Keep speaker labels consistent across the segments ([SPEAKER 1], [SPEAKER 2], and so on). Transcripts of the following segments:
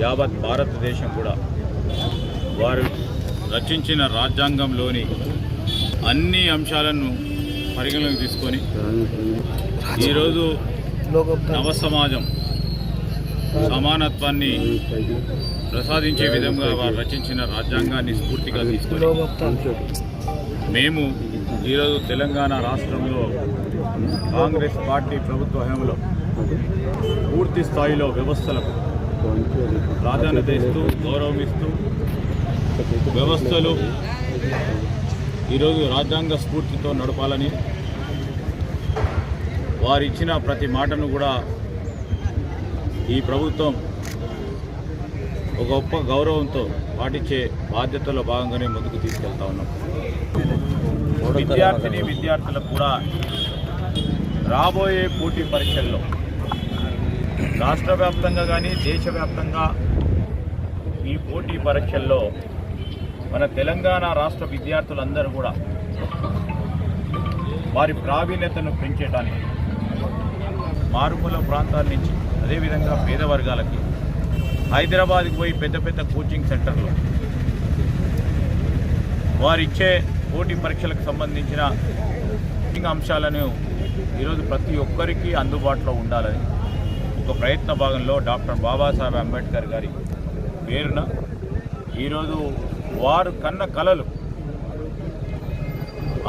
[SPEAKER 1] యావత్ భారతదేశం కూడా వారు రచించిన రాజ్యాంగంలోని అన్ని అంశాలను పరిగణలోకి తీసుకొని ఈరోజు నవ సమాజం సమానత్వాన్ని ప్రసాదించే విధంగా వారు రచించిన రాజ్యాంగాన్ని స్ఫూర్తిగా తీసుకొని మేము ఈరోజు తెలంగాణ రాష్ట్రంలో కాంగ్రెస్ పార్టీ ప్రభుత్వ హయాంలో పూర్తి స్థాయిలో వ్యవస్థలకు ప్రాధాన్యత ఇస్తూ గౌరవం ఇస్తూ వ్యవస్థలు ఈరోజు రాజ్యాంగ స్ఫూర్తితో నడపాలని వారు ఇచ్చిన ప్రతి మాటను కూడా ఈ ప్రభుత్వం ఒక గొప్ప గౌరవంతో పాటించే బాధ్యతలో భాగంగానే ముందుకు తీసుకెళ్తా ఉన్నాం. విద్యార్థిని విద్యార్థులకు కూడా రాబోయే పోటీ పరీక్షల్లో రాష్ట్ర వ్యాప్తంగా కానీ దేశవ్యాప్తంగా ఈ పోటీ పరీక్షల్లో మన తెలంగాణ రాష్ట్ర విద్యార్థులందరూ కూడా వారి ప్రావీణ్యతను పెంచడానికి మారుమూల ప్రాంతాల నుంచి అదేవిధంగా పేద వర్గాలకి హైదరాబాద్కి పోయి పెద్ద పెద్ద కోచింగ్ సెంటర్లు. వారిచ్చే పోటీ పరీక్షలకు సంబంధించిన అంశాలను ఈరోజు ప్రతి ఒక్కరికి అందుబాటులో ఉండాలని ఒక ప్రయత్న భాగంలో డాక్టర్ బాబాసాహెబ్ అంబేద్కర్ గారి పేరున ఈరోజు వారు కన్న కళలు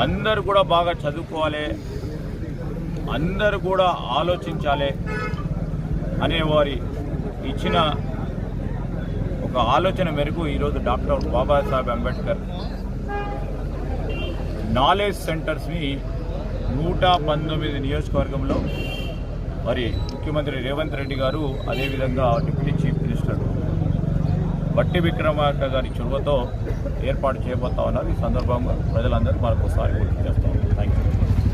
[SPEAKER 1] అందరూ కూడా బాగా చదువుకోవాలి అందరూ కూడా ఆలోచించాలి అనే వారి ఇచ్చిన ఒక ఆలోచన మేరకు ఈరోజు డాక్టర్ బాబాసాహెబ్ అంబేద్కర్ నాలెడ్జ్ సెంటర్స్ని నూట పంతొమ్మిది నియోజకవర్గంలో మరి ముఖ్యమంత్రి రేవంత్ రెడ్డి గారు అదేవిధంగా డిప్యూటీ చీఫ్ మినిస్టర్ బట్టి విక్రమార్క గారి చొరవతో ఏర్పాటు చేయబోతా ఉన్నారు. ఈ సందర్భంగా ప్రజలందరూ మరొకసారి గుర్తు చేస్తాం థ్యాంక్ యూ